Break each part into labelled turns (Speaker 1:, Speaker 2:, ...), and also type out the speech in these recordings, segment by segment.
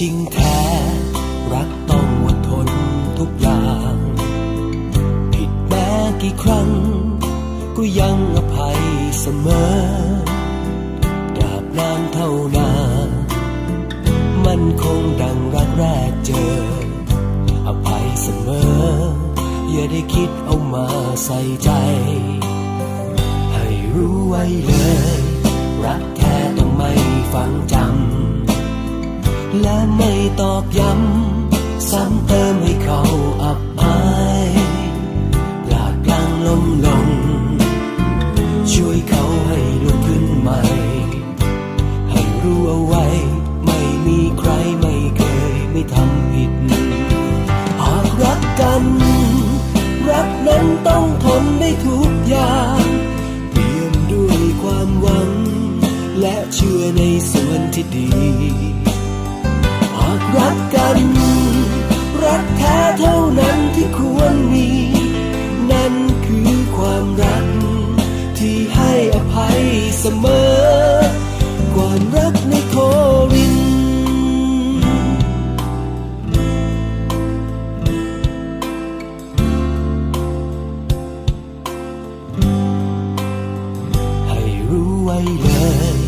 Speaker 1: จริงแท้ รักต้องอดทนทุกอย่าง ผิดแม้กี่ครั้ง ก็ยังอภัยเสมอตราบนานเท่านาน มันคงดังรักแรกเจอ อภัยเสมอ อย่าได้คิดเอามาใส่ใจ ให้รู้ไว้เลย รักแท้ต้องไม่ฟัง และไม่ตอกย้ำซ้ำเติมให้เขาอับอายลากกลางลมลง ช่วยเขาให้ลุกขึ้นใหม่ ให้รู้เอาไว้ ไม่มีใครไม่เคยไม่ทำผิด หากรักกัน รักนั้นต้องทนได้ทุกอย่างเปี่ยมด้วยความหวัง และเชื่อในส่วนที่ดี รักกัน รักแท้เท่านั้นที่ควรมี นั่นคือความรัก ที่ให้อภัยเสมอ ความรักในโครินให้รู้ไว้เลย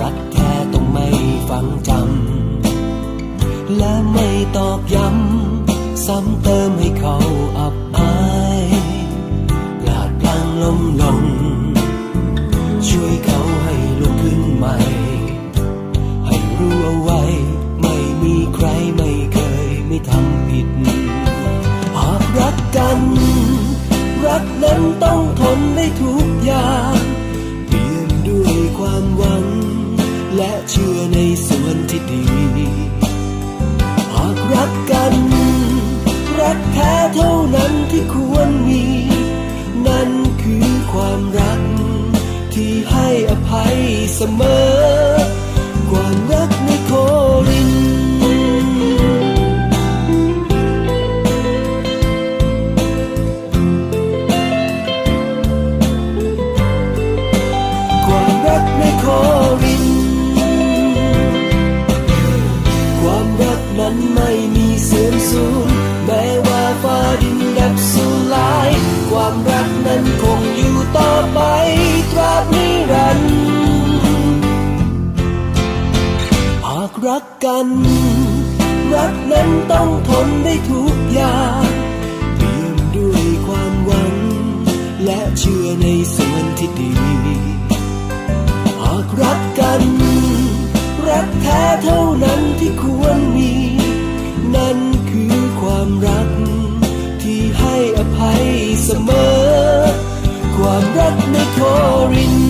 Speaker 1: รักแท้ต้องไม่ฟังจำ และไม่ตอกย้ำ ซ้ำเติมให้เขาอับอายกลาดกลางลมลง ช่วยเขาให้ลุกขึ้นใหม่ ให้รู้เอาไว้ ไม่มีใครไม่เคยไม่ทำผิด หากรักกัน รักนั้นต้องทนได้ทุกอย่างเปลี่ยมด้วยความหวัง และเชื่อในส่วนที่ดีากรักกัน รักแท้เท่านั้นที่ควรมี นั่นคือความรัก ที่ให้อภัยเสมอ รักกัน รักนั้นต้องทนได้ทุกอย่างเปี่ยมด้วยความหวัง และเชื่อในส่วนที่ดี หากรักกัน รักแท้เท่านั้นที่ควรมี นั่นคือความรัก ที่ให้อภัยเสมอ ความรักในโคริน